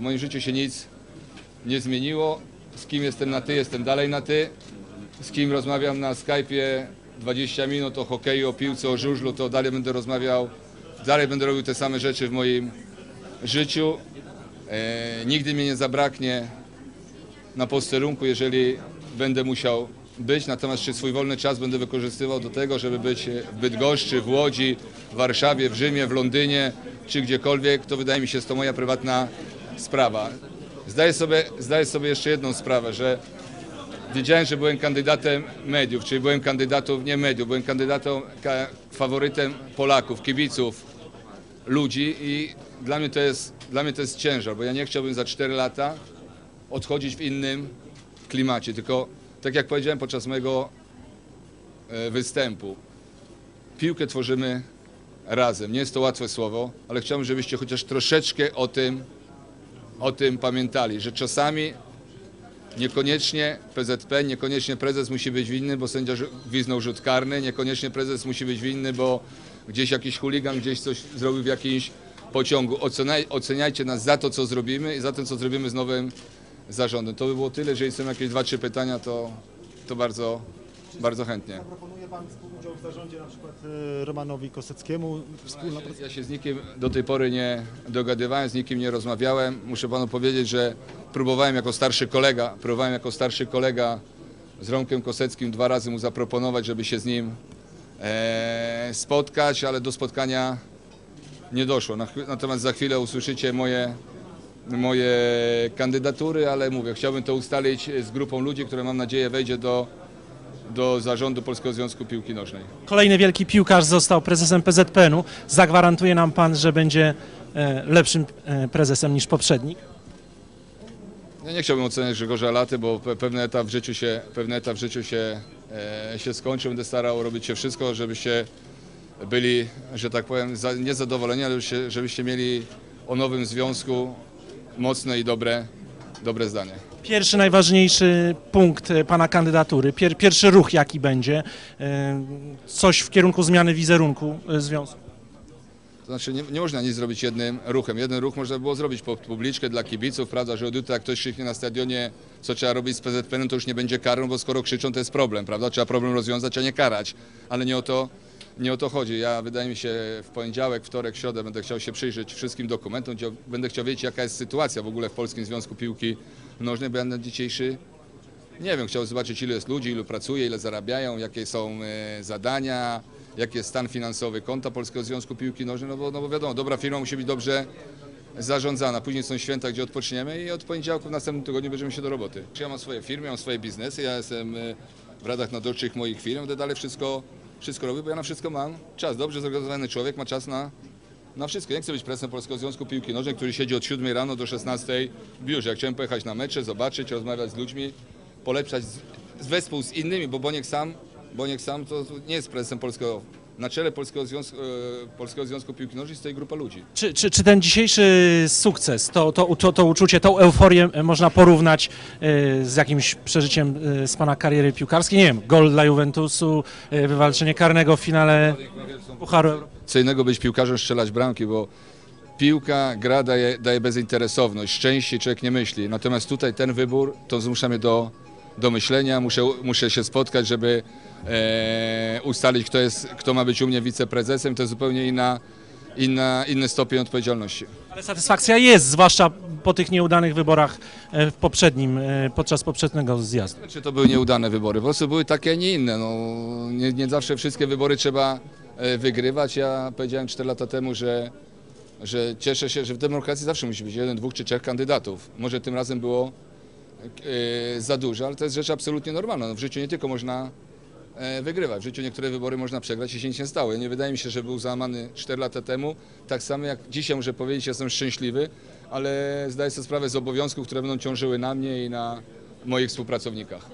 W moim życiu się nic nie zmieniło. Z kim jestem na ty, jestem dalej na ty. Z kim rozmawiam na Skype'ie 20 minut o hokeju, o piłce, o żużlu, to dalej będę rozmawiał, dalej będę robił te same rzeczy w moim życiu. E, nigdy mnie nie zabraknie na posterunku, jeżeli będę musiał być, natomiast czy swój wolny czas będę wykorzystywał do tego, żeby być w Bydgoszczy, w Łodzi, w Warszawie, w Rzymie, w Londynie, czy gdziekolwiek, to wydaje mi się, jest to moja prywatna sprawa. Zdaję sobie, zdaję sobie jeszcze jedną sprawę, że wiedziałem, że byłem kandydatem mediów, czyli byłem kandydatą, nie mediów, byłem kandydatem, ka, faworytem Polaków, kibiców, ludzi i dla mnie, to jest, dla mnie to jest ciężar, bo ja nie chciałbym za 4 lata odchodzić w innym klimacie, tylko tak jak powiedziałem podczas mojego e, występu, piłkę tworzymy razem. Nie jest to łatwe słowo, ale chciałbym, żebyście chociaż troszeczkę o tym, o tym pamiętali, że czasami niekoniecznie PZP, niekoniecznie prezes musi być winny, bo sędzia gwizdnął rzut karny, niekoniecznie prezes musi być winny, bo gdzieś jakiś chuligan gdzieś coś zrobił w jakimś pociągu. Oceniaj, oceniajcie nas za to, co zrobimy i za to, co zrobimy z nowym zarządem. To by było tyle, jeżeli są jakieś dwa, trzy pytania, to, to bardzo, bardzo chętnie. Pan współudział w zarządzie na przykład e, Romanowi Koseckiemu, wspólna Ja się, ja się z nikim do tej pory nie dogadywałem, z nikim nie rozmawiałem. Muszę panu powiedzieć, że próbowałem jako starszy kolega, próbowałem jako starszy kolega z Romkiem Koseckim dwa razy mu zaproponować, żeby się z nim e, spotkać, ale do spotkania nie doszło. Na Natomiast za chwilę usłyszycie moje, moje kandydatury, ale mówię, chciałbym to ustalić z grupą ludzi, które mam nadzieję wejdzie do, do zarządu Polskiego Związku Piłki Nożnej. Kolejny wielki piłkarz został prezesem PZPN-u. Zagwarantuje nam pan, że będzie e, lepszym e, prezesem niż poprzednik? Ja nie chciałbym oceniać Grzegorza Laty, bo pe- pewny etap w życiu się, pewny etap w życiu się, e, się skończył. Będę starał robić się wszystko, żebyście byli, że tak powiem, za, nie zadowoleni, ale żebyście mieli o nowym związku mocne i dobre, dobre zdanie. Pierwszy najważniejszy punkt e, pana kandydatury, pier, pierwszy ruch jaki będzie, e, coś w kierunku zmiany wizerunku e, związku. To znaczy nie, nie można nic zrobić jednym ruchem. Jeden ruch można było zrobić po publiczkę dla kibiców, prawda, że od jutra jak ktoś krzyknie na stadionie, co trzeba robić z PZPN, to już nie będzie karą, bo skoro krzyczą, to jest problem, prawda? Trzeba problem rozwiązać, a nie karać. Ale nie o to, nie o to chodzi. Ja wydaje mi się w poniedziałek, wtorek, środę będę chciał się przyjrzeć wszystkim dokumentom, będę chciał wiedzieć, jaka jest sytuacja w ogóle w Polskim Związku Piłki Nożnej, ja na dzisiejszy nie wiem, chciałbym zobaczyć ile jest ludzi, ilu pracuje, ile zarabiają, jakie są e, zadania, jaki jest stan finansowy konta Polskiego Związku Piłki Nożnej, no bo, no bo wiadomo, dobra firma musi być dobrze zarządzana. Później są święta, gdzie odpoczniemy i od poniedziałku w następnym tygodniu bierzemy się do roboty. Ja mam swoje firmy, mam swoje biznesy, ja jestem e, w radach nadzorczych moich firm, będę dalej wszystko, wszystko robił, bo ja na wszystko mam czas. Dobrze zorganizowany człowiek ma czas na, na wszystko. Nie chcę być prezesem Polskiego Związku Piłki Nożnej, który siedzi od 7 rano do 16 w biurze. Ja chciałem pojechać na mecze, zobaczyć, rozmawiać z ludźmi, polepszać z, z wespół z innymi, bo Boniek sam, Boniek sam to nie jest prezesem Polskiego. Na czele Polskiego Związku, e, Polskiego Związku Piłki Nożnej stoi grupa ludzi. Czy, czy, czy ten dzisiejszy sukces, to, to, to, to uczucie, tą euforię e, można porównać e, z jakimś przeżyciem z pana kariery piłkarskiej? Nie wiem, gol dla Juventusu, wywalczenie karnego w finale Pucharu. Co innego być piłkarzem, strzelać bramki, bo piłka, gra daje, daje bezinteresowność, szczęście człowiek nie myśli. Natomiast tutaj ten wybór to zmusza mnie do, do myślenia, muszę, muszę się spotkać, żeby e, ustalić, kto, jest, kto ma być u mnie wiceprezesem. To jest zupełnie inna, inna, inny stopień odpowiedzialności. Ale satysfakcja jest, zwłaszcza po tych nieudanych wyborach e, w poprzednim, e, podczas poprzedniego zjazdu. Czy to były nieudane wybory? Po prostu były takie, a nie inne. No, nie, nie zawsze wszystkie wybory trzeba e, wygrywać. Ja powiedziałem 4 lata temu, że, że cieszę się, że w demokracji zawsze musi być jeden, dwóch czy trzech kandydatów. Może tym razem było e, za dużo, ale to jest rzecz absolutnie normalna. No, w życiu nie tylko można e, wygrywać. W życiu niektóre wybory można przegrać i się nic nie stało. Ja nie wydaje mi się, że był załamany 4 lata temu. Tak samo jak dzisiaj muszę powiedzieć, jestem szczęśliwy, ale zdaję sobie sprawę z obowiązków, które będą ciążyły na mnie i na moich współpracownikach.